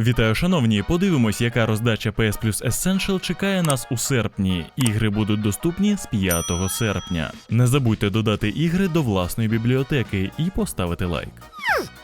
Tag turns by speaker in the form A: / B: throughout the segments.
A: Вітаю, шановні! Подивимось, яка роздача PS Plus Essential чекає нас у серпні. Ігри будуть доступні з 5 серпня. Не забудьте додати ігри до власної бібліотеки і поставити лайк.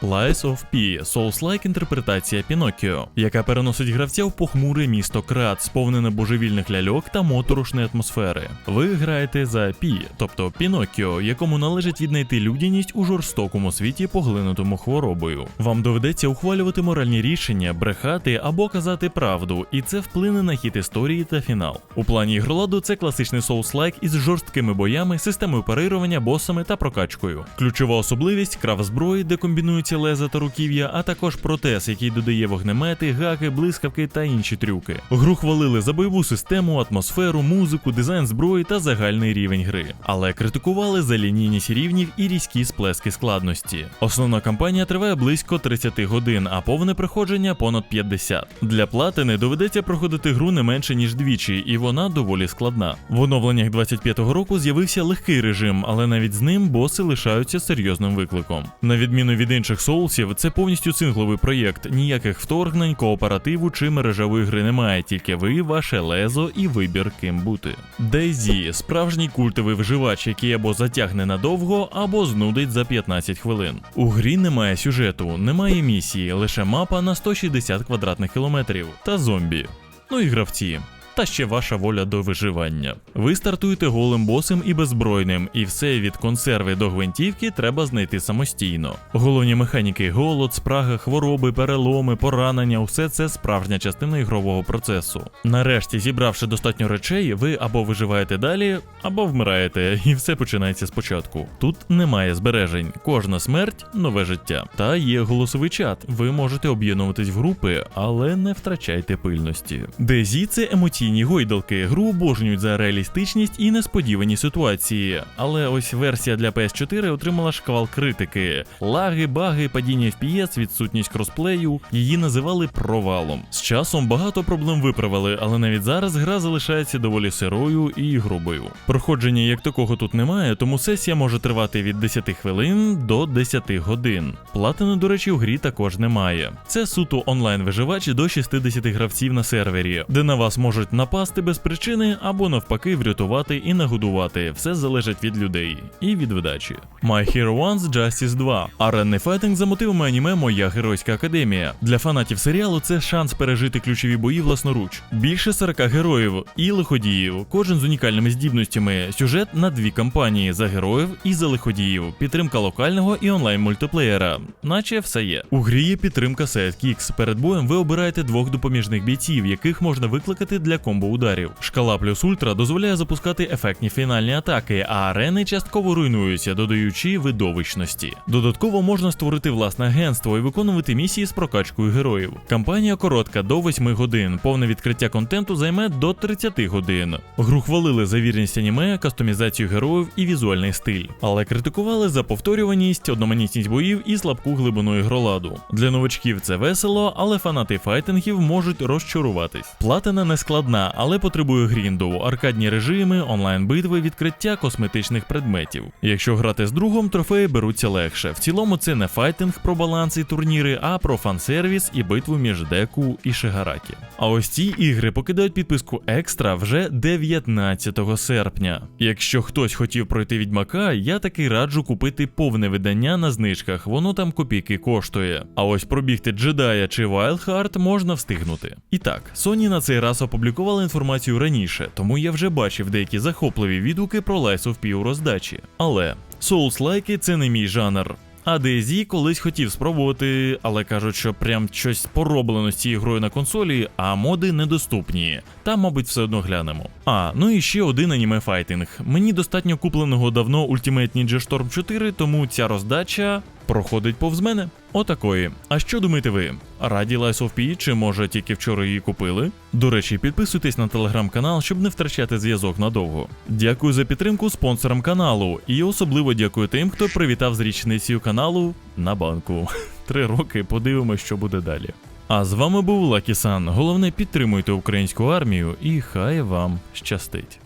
A: Lies of P – Souls-like інтерпретація Пінокіо, яка переносить гравця в похмуре місто Крат, сповнене божевільних ляльок та моторошної атмосфери. Ви граєте за Пі, тобто Пінокіо, якому належить віднайти людяність у жорстокому світі, поглинутому хворобою. Вам доведеться ухвалювати моральні рішення, брехати або казати правду, і це вплине на хід історії та фінал. У плані ігроладу це класичний Souls-like із жорсткими боями, системою парирування, босами та прокачкою. Ключова особливість крав зброї, де комбінуються леза та руків'я, а також протез, який додає вогнемети, гаки, блискавки та інші трюки. Гру хвалили за бойову систему, атмосферу, музику, дизайн зброї та загальний рівень гри, але критикували за лінійність рівнів і різкі сплески складності. Основна кампанія триває близько 30 годин, а повне проходження понад 50. Для платини доведеться проходити гру не менше ніж двічі, і вона доволі складна. В оновленнях 25-го року з'явився легкий режим, але навіть з ним боси лишаються серйозним викликом. На відміну від інших соусів, це повністю сингловий проєкт, ніяких вторгнень, кооперативу чи мережевої гри немає, тільки ви, ваше лезо і вибір ким бути. DayZ – справжній культовий вживач, який або затягне надовго, або знудить за 15 хвилин. У грі немає сюжету, немає місії, лише мапа на 160 квадратних кілометрів та зомбі. Ну і гравці. Та ще ваша воля до виживання. Ви стартуєте голим босом і беззбройним, і все від консерви до гвинтівки треба знайти самостійно. Головні механіки голод, спрага, хвороби, переломи, поранення усе це справжня частина ігрового процесу. Нарешті, зібравши достатньо речей, ви або виживаєте далі, або вмираєте, і все починається спочатку. Тут немає збережень, кожна смерть нове життя. Та є голосовий чат. Ви можете об'єднуватись в групи, але не втрачайте пильності. Дезі це емоційні гойдалки. Гру обожнюють за реалістичність і несподівані ситуації. Але ось версія для PS4 отримала шквал критики. Лаги, баги, падіння FPS, відсутність кросплею. Її називали провалом. З часом багато проблем виправили, але навіть зараз гра залишається доволі сирою і грубою. Проходження як такого тут немає, тому сесія може тривати від 10 хвилин до 10 годин. Платини, до речі, у грі також немає. Це суто онлайн-виживач до 60 гравців на сервері, де на вас можуть напасти без причини або навпаки врятувати і нагодувати. Все залежить від людей і від видачі. My Hero One's Justice 2. Аренний файтинг за мотивами аніме Моя геройська академія. Для фанатів серіалу це шанс пережити ключові бої власноруч. Більше 40 героїв і лиходіїв, кожен з унікальними здібностями. Сюжет на дві кампанії за героїв і за лиходіїв, підтримка локального і онлайн мультиплеєра. Наче все є. У грі є підтримка Sidekicks. Перед боєм ви обираєте двох допоміжних бійців, яких можна викликати для комбо ударів. Шкала плюс ультра дозволяє запускати ефектні фінальні атаки, а арени частково руйнуються, додаючи видовищності. Додатково можна створити власне агентство і виконувати місії з прокачкою героїв. Кампанія коротка до 8 годин. Повне відкриття контенту займе до 30 годин. Гру хвалили за вірність аніме, кастомізацію героїв і візуальний стиль, але критикували за повторюваність, одноманітність боїв і слабку глибину ігроладу. Для новачків це весело, але фанати файтингів можуть розчаруватись. Платина не складна, але потребує грінду, аркадні режими, онлайн-битви, відкриття косметичних предметів. Якщо грати з другом, трофеї беруться легше. В цілому це не файтинг про баланс і турніри, а про фан-сервіс і битву між Деку і Шигаракі. А ось ці ігри покидають підписку екстра вже 19 серпня. Якщо хтось хотів пройти відьмака, я таки раджу купити повне видання на знижках, воно там копійки коштує. А ось пробігти джедая чи Wildheart можна встигнути. І так, Sony на цей раз опублікувала інформацію раніше, тому я вже бачив деякі захопливі відгуки про Lies of P у роздачі. Але Souls-лайки це не мій жанр. А DayZ колись хотів спробувати, але кажуть, що прям щось пороблено з цією грою на консолі, а моди недоступні. Та, мабуть, все одно глянемо. А, ну і ще один аніме файтинг. Мені достатньо купленого давно Ultimate Ninja Storm 4, тому ця роздача проходить повз мене. Отакої. А що думаєте ви? Раді Lies of чи може тільки вчора її купили? До речі, підписуйтесь на телеграм-канал, щоб не втрачати зв'язок надовго. Дякую за підтримку спонсорам каналу, і особливо дякую тим, хто привітав з річницею каналу на банку. Три роки, подивимось, що буде далі. А з вами був Лакі Сан. Головне підтримуйте українську армію і хай вам щастить.